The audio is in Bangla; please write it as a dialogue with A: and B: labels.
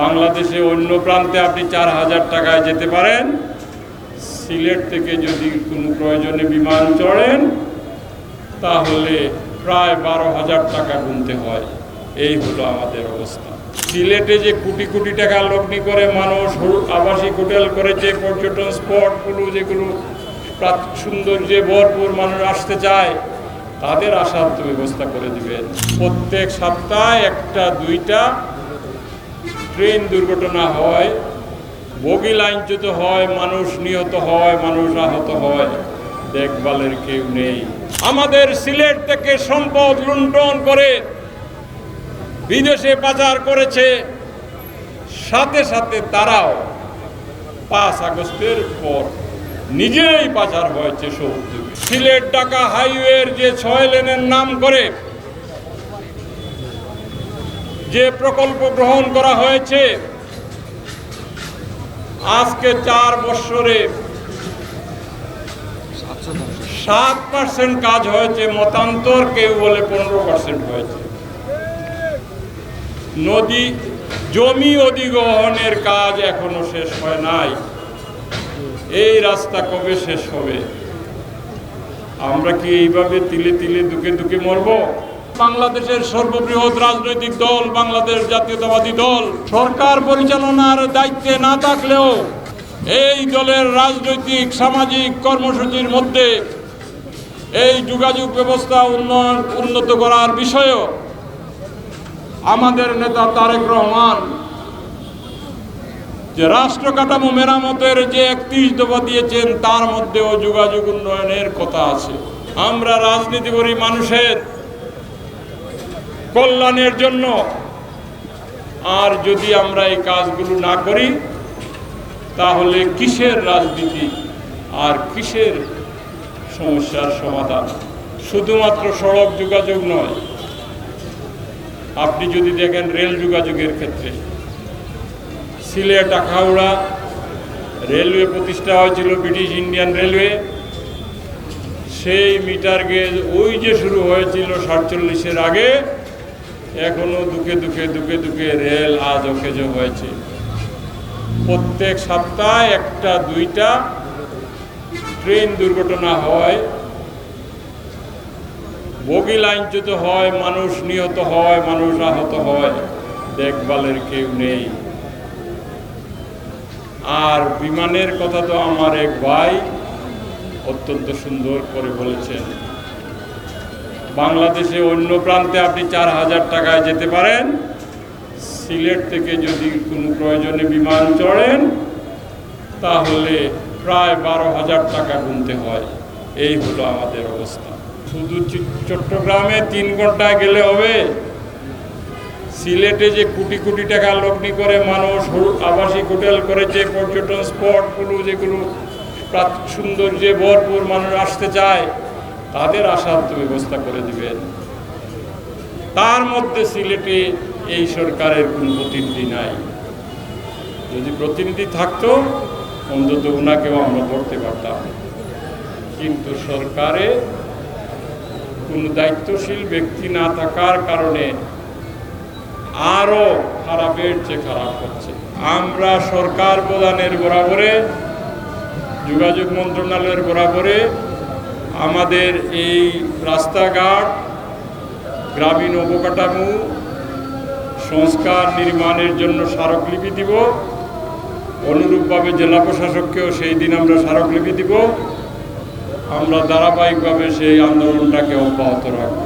A: বাংলাদেশে অন্য প্রান্তে আপনি চার হাজার টাকায় যেতে পারেন। সিলেট থেকে যদি কোনো প্রয়োজনে বিমান চড়েন, তাহলে প্রায় বারো হাজার টাকা গুনতে হয়। এই হলো আমাদের অবস্থা। সিলেটে যে কোটি কোটি টাকা লগ্নি করে মানুষ আবাসিক হোটেল করেছে, পর্যটন স্পটগুলো যেগুলো সৌন্দর্যে ভরপুর মানুষ আসতে চায়, তাদের আসার ব্যবস্থা করে দিবেন। প্রত্যেক সপ্তাহে একটা, দুইটা ট্রেন দুর্ঘটনা হয়, বগি লাইনচ্যুত হয়, মানুষ নিহত হয়, মানুষ আহত হয়, দেখভালের কেউ নেই। আমাদের সিলেট থেকে সম্পদ লুণ্ঠন করে বিদেশে পাচার করেছে, সাথে সাথে তারাও পাঁচ আগস্টের পর নিজেরাই পাচার হয়েছে সৌদ্যোগে সিলেট ঢাকা হাইওয়ের যে ছয় লেনের নাম করে যে প্রকল্প গ্রহণ করা হয়েছে, আজকে চার বছরে সাত পার্সেন্ট কাজ হয়েছে, মতান্তর কেউ বলে পনেরো পার্সেন্ট হয়েছে। নদী, জমি অধিগ্রহণের কাজ এখনও শেষ হয় নাই। এই রাস্তা কবে শেষ হবে? আমরা কি এইভাবে তিলে তিলে দুকে দুকে মরব? বাংলাদেশের সর্ববৃহৎ রাজনৈতিক দল, বাংলাদেশ জাতীয়তাবাদী দল। সরকার পরিচালনার দায়িত্বে না থাকলেও এই দলের রাজনৈতিক, সামাজিক কর্মসূচির মধ্যে এই যোগাযোগ ব্যবস্থা উন্নয়ন উন্নত করার বিষয়েও আমাদের নেতা তারেক রহমান যে রাষ্ট্র কাঠামো মেরামতের যে একত্রিশ দফা দিয়েছেন, তার মধ্যেও যোগাযোগ উন্নয়নের কথা আছে। আমরা রাজনীতি করি মানুষের। কল্যাণের জন্য। আর যদি আমরা এই কাজগুলো না করি, তাহলে কিসের রাজনীতি আর কিসের সমস্যার সমাধান? শুধুমাত্র সড়ক যোগাযোগ নয়। আপনি যদি দেখেন রেল যোগাযোগের ক্ষেত্রে, সিলেট, আখাউড়া রেলওয়ে প্রতিষ্ঠা হয়েছিল, ব্রিটিশ ইন্ডিয়ান রেলওয়ে। সেই মিটার গেজ ওই যে শুরু হয়েছিল সাতচল্লিশের আগে এখনও দুকে দুকে দুকে দুকে রেল আজ অকেজ হয়েছে প্রত্যেক সপ্তাহে একটা, দুইটা ট্রেন দুর্ঘটনা হয়। বগি লাইনচ্যুত হয়, মানুষ নিহত হয়, মানুষ আহত হয়, দেখভালের কেউ নেই। আর বিমানের কথা তো আমার এক ভাই অত্যন্ত সুন্দর করে বলেছেন। বাংলাদেশে অন্য প্রান্তে আপনি চার হাজার টাকায় যেতে পারেন। সিলেট থেকে যদি কোনো প্রয়োজনে বিমান চড়েন, তাহলে প্রায় বারো হাজার টাকা গুনতে হয়। এই হলো আমাদের অবস্থা। শুধু চট্টগ্রামে তিন ঘন্টায় গেলে হবে। সিলেটে যে কোটি কোটি টাকা লগ্নি করে মানুষ আবাসিক হোটেল করেছে, পর্যটন স্পটগুলো যেগুলো প্রাক- সৌন্দর্যে ভরপুর মানুষ আসতে চায় তাদের আসার ব্যবস্থা করে দিবেন। তার মধ্যে সিলেটে এই সরকারের কোনো প্রতিনিধি নাই। যদি প্রতিনিধি থাকতো, অন্তত ওনাকেও আমরা ধরতে পারতাম। কিন্তু সরকারে কোনো দায়িত্বশীল ব্যক্তি না থাকার কারণে আরও খারাপের চেয়ে খারাপ হচ্ছে। আমরা সরকার প্রধানের বরাবরে, যোগাযোগ মন্ত্রণালয়ের বরাবরে আমাদের এই রাস্তাঘাট গ্রামীণ অবকাঠামো সংস্কার নির্মাণের জন্য স্মারকলিপি দিব। অনুরূপভাবে জেলা প্রশাসককেও সেই দিন আমরা স্মারকলিপি দিব। আমরা ধারাবাহিকভাবে সেই আন্দোলনটাকে অব্যাহত রাখব।